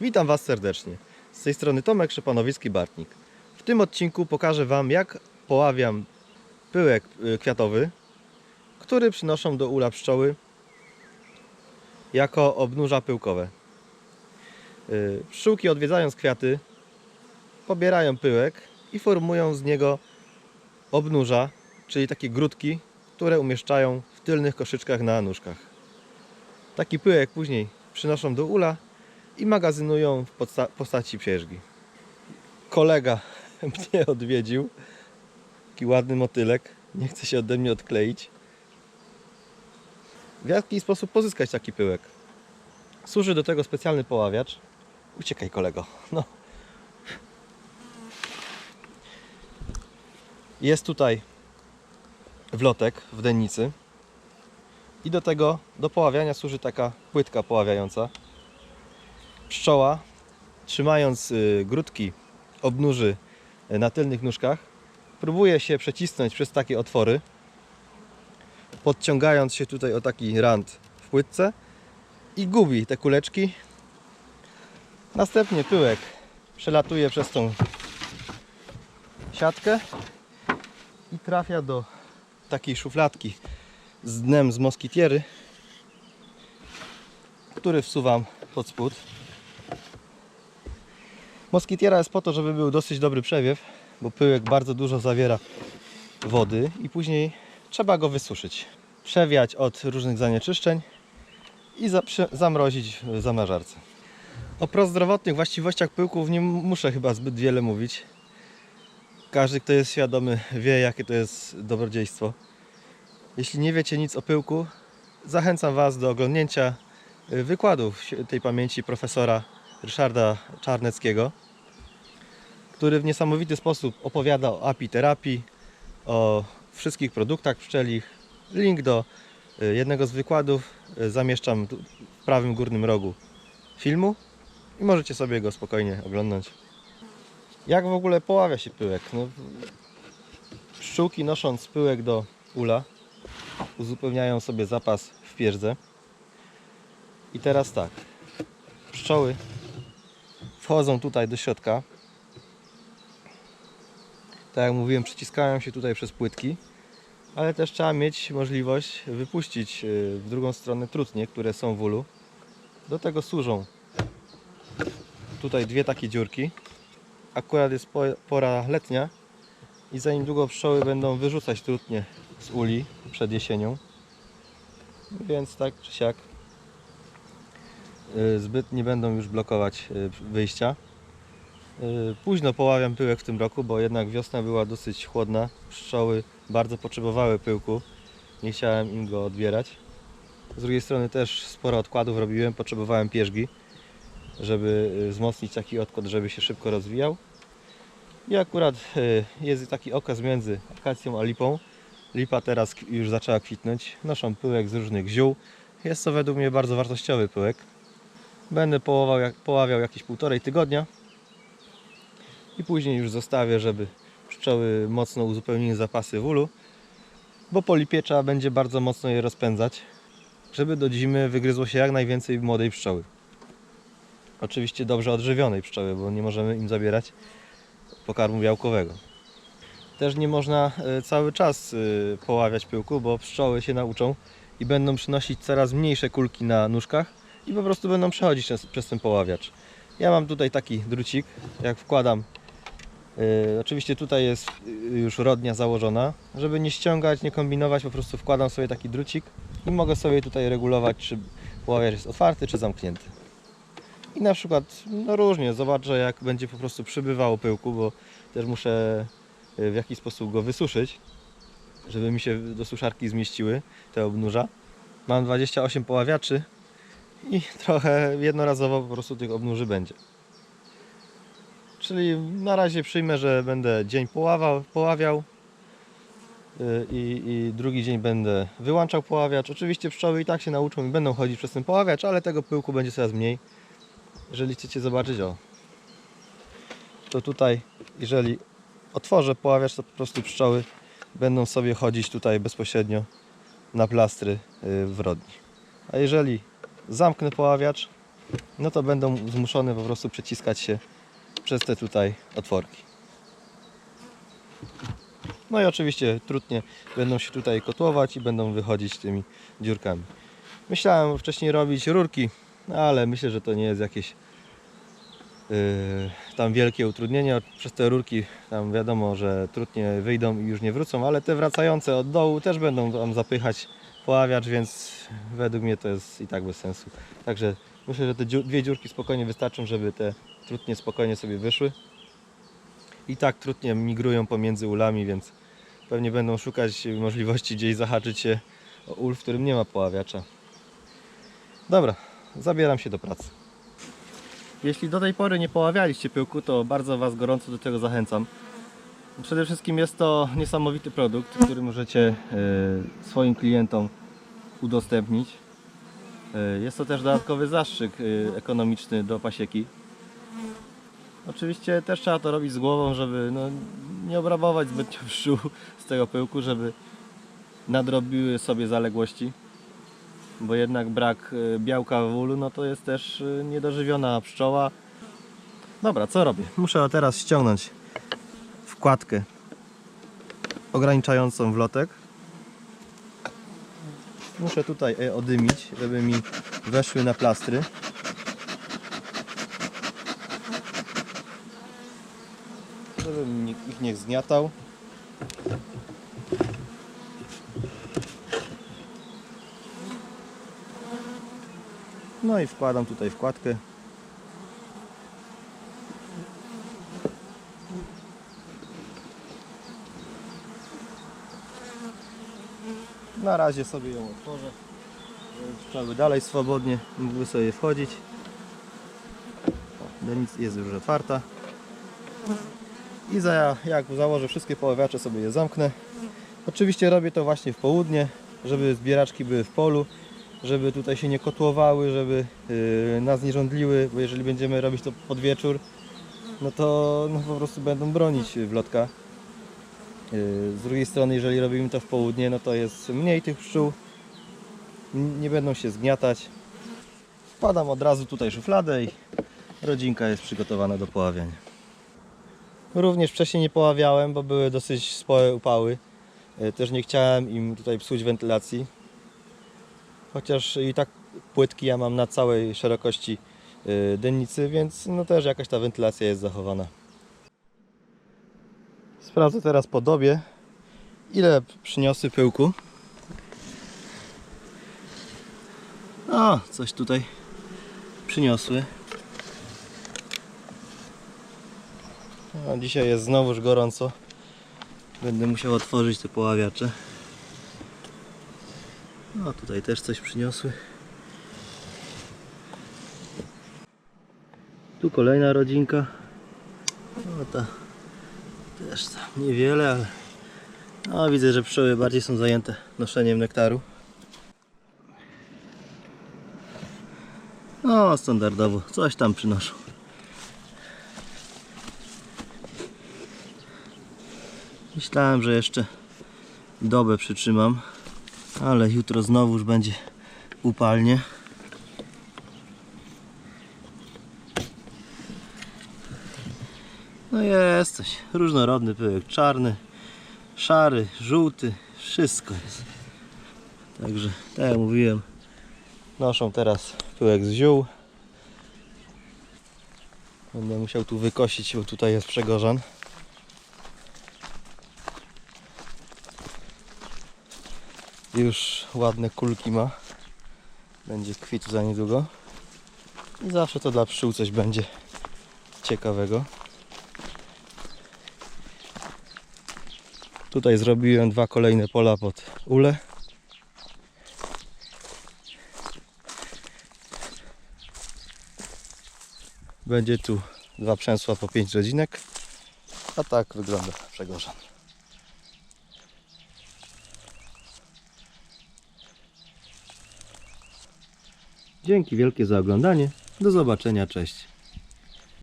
Witam Was serdecznie. Z tej strony Tomek Szepanowicki-Bartnik. W tym odcinku pokażę Wam, jak poławiam pyłek y, kwiatowy, który przynoszą do ula pszczoły jako obnóża pyłkowe. Y, Pszczółki odwiedzając kwiaty, pobierają pyłek i formują z niego obnóża, czyli takie grudki, które umieszczają w tylnych koszyczkach na nóżkach. Taki pyłek później przynoszą do ula i magazynują w postaci pierzgi. Kolega mnie odwiedził. Taki ładny motylek. Nie chce się ode mnie odkleić. W jaki sposób pozyskać taki pyłek? Służy do tego specjalny poławiacz. Uciekaj kolego. No. Jest tutaj wlotek w dennicy. I do tego, do poławiania służy taka płytka poławiająca. Pszczoła, trzymając y, grudki obnóży y, na tylnych nóżkach, próbuje się przecisnąć przez takie otwory, podciągając się tutaj o taki rand w płytce i gubi te kuleczki. Następnie pyłek przelatuje przez tą siatkę i trafia do takiej szufladki z dnem z moskitiery, który wsuwam pod spód. Moskitiera jest po to, żeby był dosyć dobry przewiew, bo pyłek bardzo dużo zawiera wody i później trzeba go wysuszyć. Przewiać od różnych zanieczyszczeń i zamrozić w zamrażarce. O prozdrowotnych właściwościach pyłków nie muszę chyba zbyt wiele mówić. Każdy, kto jest świadomy, wie, jakie to jest dobrodziejstwo. Jeśli nie wiecie nic o pyłku, zachęcam Was do oglądnięcia wykładów tej pamięci profesora Ryszarda Czarneckiego, który w niesamowity sposób opowiada o apiterapii, o wszystkich produktach pszczelich. Link do y, jednego z wykładów y, zamieszczam w prawym górnym rogu filmu i możecie sobie go spokojnie oglądać. Jak w ogóle poławia się pyłek? No, pszczółki nosząc pyłek do ula uzupełniają sobie zapas w pierze. I teraz tak. Pszczoły wchodzą tutaj do środka. Tak jak mówiłem, przyciskają się tutaj przez płytki, ale też trzeba mieć możliwość wypuścić y, w drugą stronę trutnie, które są w ulu. Do tego służą tutaj dwie takie dziurki. Akurat jest po- pora letnia i za niedługo pszczoły będą wyrzucać trutnie z uli przed jesienią. Więc tak czy siak y, zbyt nie będą już blokować y, wyjścia. Y, Późno poławiam pyłek w tym roku, bo jednak wiosna była dosyć chłodna. Pszczoły bardzo potrzebowały pyłku. Nie chciałem im go odbierać. Z drugiej strony też sporo odkładów robiłem, potrzebowałem pierzgi, żeby y, wzmocnić taki odkład, żeby się szybko rozwijał. I akurat y, jest taki okres między akacją a lipą. Lipa teraz już zaczęła kwitnąć. Noszą pyłek z różnych ziół. Jest to według mnie bardzo wartościowy pyłek. Będę połował, jak, poławiał jakieś półtorej tygodnia. I później już zostawię, żeby pszczoły mocno uzupełniły zapasy w ulu. Bo po lipie trzeba będzie bardzo mocno je rozpędzać, żeby do zimy wygryzło się jak najwięcej młodej pszczoły. Oczywiście dobrze odżywionej pszczoły, bo nie możemy im zabierać pokarmu białkowego. Też nie można e, cały czas e, poławiać pyłku, bo pszczoły się nauczą i będą przynosić coraz mniejsze kulki na nóżkach i po prostu będą przechodzić przez, przez ten poławiacz. Ja mam tutaj taki drucik, jak wkładam. E, oczywiście tutaj jest e, już rodnia założona. Żeby nie ściągać, nie kombinować, po prostu wkładam sobie taki drucik i mogę sobie tutaj regulować, czy poławiacz jest otwarty, czy zamknięty. I na przykład, no różnie, zobaczę jak będzie po prostu przybywało pyłku, bo też muszę y, w jakiś sposób go wysuszyć, żeby mi się do suszarki zmieściły te obnóża. Mam 28 poławiaczy i trochę jednorazowo po prostu tych obnóży będzie. Czyli na razie przyjmę, że będę dzień poławał, poławiał y, i, i drugi dzień będę wyłączał poławiacz. Oczywiście pszczoły i tak się nauczą i będą chodzić przez ten poławiacz, ale tego pyłku będzie coraz mniej. Jeżeli chcecie zobaczyć, o, to tutaj, jeżeli otworzę poławiacz, to po prostu pszczoły będą sobie chodzić tutaj bezpośrednio na plastry y, w rodni. A jeżeli zamknę poławiacz, no to będą zmuszone po prostu przeciskać się przez te tutaj otworki. No i oczywiście trutnie będą się tutaj kotłować i będą wychodzić tymi dziurkami. Myślałem wcześniej robić rurki, ale myślę, że to nie jest jakieś yy, tam wielkie utrudnienie. Przez te rurki tam wiadomo, że trudnie wyjdą i już nie wrócą, ale te wracające od dołu też będą tam zapychać poławiacz, więc według mnie to jest i tak bez sensu. Także myślę, że te dwie dziurki spokojnie wystarczą, żeby te trutnie spokojnie sobie wyszły. I tak trudnie migrują pomiędzy ulami, więc pewnie będą szukać możliwości gdzieś zahaczyć się o ul, w którym nie ma poławiacza. Dobra, zabieram się do pracy. Jeśli do tej pory nie poławialiście pyłku, to bardzo Was gorąco do tego zachęcam. Przede wszystkim jest to niesamowity produkt, który możecie e, swoim klientom udostępnić. E, Jest to też dodatkowy zastrzyk e, ekonomiczny do pasieki. Oczywiście też trzeba to robić z głową, żeby no, nie obrabować zbytnio pszczół z tego pyłku, żeby nadrobiły sobie zaległości. Bo jednak brak e, białka w ulu, no to jest też niedożywiona pszczoła. Dobra, co robię? Muszę teraz ściągnąć wkładkę ograniczającą wlotek. Muszę tutaj e, odymić, żeby mi weszły na plastry. Żebym ich nie zgniatał. No i wkładam tutaj wkładkę. Na razie sobie ją otworzę, żeby dalej swobodnie mogły sobie wchodzić. O, Denis jest już otwarta. I za, jak założę wszystkie poławiacze sobie je zamknę. Oczywiście robię to właśnie w południe, żeby zbieraczki były w polu, żeby tutaj się nie kotłowały, żeby yy, nas nie żądliły, bo jeżeli będziemy robić to pod wieczór, no to no, po prostu będą bronić wlotka. Yy, z drugiej strony, jeżeli robimy to w południe, no to jest mniej tych pszczół, nie będą się zgniatać. Wkładam od razu tutaj szufladę i rodzinka jest przygotowana do poławiania. Również wcześniej nie poławiałem, bo były dosyć spore upały. E, Też nie chciałem im tutaj psuć wentylacji. Chociaż i tak płytki ja mam na całej szerokości e, dennicy, więc no też jakaś ta wentylacja jest zachowana. Sprawdzę teraz po dobie, ile przyniosły pyłku. O, coś tutaj przyniosły. A dzisiaj jest znowuż gorąco. Będę musiał otworzyć te poławiacze. No tutaj też coś przyniosły. Tu kolejna rodzinka. No ta też tam niewiele, ale no, widzę, że pszczoły bardziej są zajęte noszeniem nektaru. No, standardowo, coś tam przynoszą. Myślałem, że jeszcze dobę przytrzymam, ale jutro znowuż będzie upalnie. No jest coś. Różnorodny pyłek. Czarny, szary, żółty. Wszystko jest. Także, tak jak mówiłem, noszą teraz pyłek z ziół. Będę musiał tu wykosić, bo tutaj jest przegorzan. Już ładne kulki ma. Będzie kwitu za niedługo. I zawsze to dla pszczół coś będzie ciekawego. Tutaj zrobiłem dwa kolejne pola pod ule. Będzie tu dwa przęsła po 5 rodzinek. A tak wygląda przegorzan. Dzięki wielkie za oglądanie. Do zobaczenia, cześć.